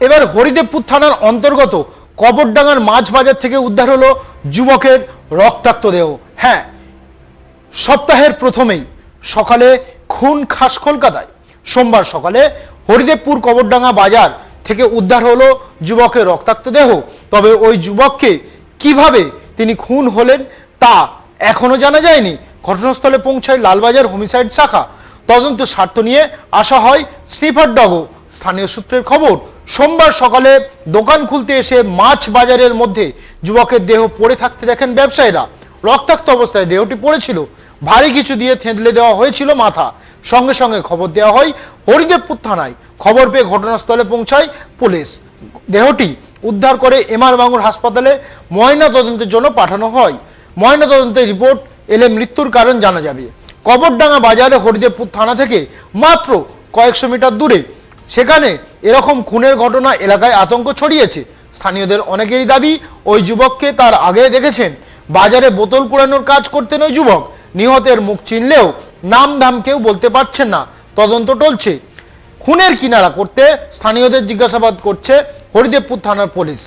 এবার হরিদেবপুর থানার অন্তর্গত কবরডাঙ্গার মাছ বাজার থেকে উদ্ধার হলো যুবকের রক্তাক্ত দেহ হ্যাঁ সপ্তাহের প্রথমেই সকালে খুন খাস কলকাতায়। সোমবার সকালে হরিদেবপুর কবরডাঙ্গা বাজার থেকে উদ্ধার হলো যুবকের রক্তাক্ত দেহ তবে ওই যুবককে কীভাবে তিনি খুন হলেন তা এখনও জানা যায়নি। ঘটনাস্থলে পৌঁছায় লালবাজার হোমিসাইড শাখা। তদন্ত স্বার্থ নিয়ে আসা হয় স্নিফার ডগও স্থানীয় সূত্রের খবর, সোমবার সকালে দোকান খুলতে এসে মাছ বাজারের মধ্যে যুবকের দেহ পড়ে থাকতে দেখেন ব্যবসায়ীরা। রক্তাক্ত অবস্থায় দেহটি পড়েছিল। ভারী কিছু দিয়ে থেঁতলে দেওয়া হয়েছিল মাথা। সঙ্গে সঙ্গে খবর দেওয়া হয়, হরিদেবপুর থানায় খবর পেয়ে ঘটনাস্থলে পৌঁছায় পুলিশ। দেহটি উদ্ধার করে এমআর বাঙুর হাসপাতালে ময়না তদন্তের জন্য পাঠানো হয়। ময়না তদন্তের রিপোর্ট এলে মৃত্যুর কারণ জানা যাবে। কবরডাঙ্গা বাজারে হরিদেবপুর থানা থেকে মাত্র কয়েকশো মিটার দূরে সেখানে এরকম খুনের ঘটনা এলাকায় আতঙ্ক ছড়িয়েছে। স্থানীয়দের অনেকেরই দাবি, ওই যুবককে তার আগে দেখেছেন। বাজারে বোতল কুড়ানোর কাজ করতেন ওই যুবক। নিহতের মুখ চিনলেও নাম ধাম কেউ বলতে পারছেন না। তদন্ত টলছে। খুনের কিনারা করতে স্থানীয়দের জিজ্ঞাসাবাদ করছে হরিদেবপুর থানার পুলিশ।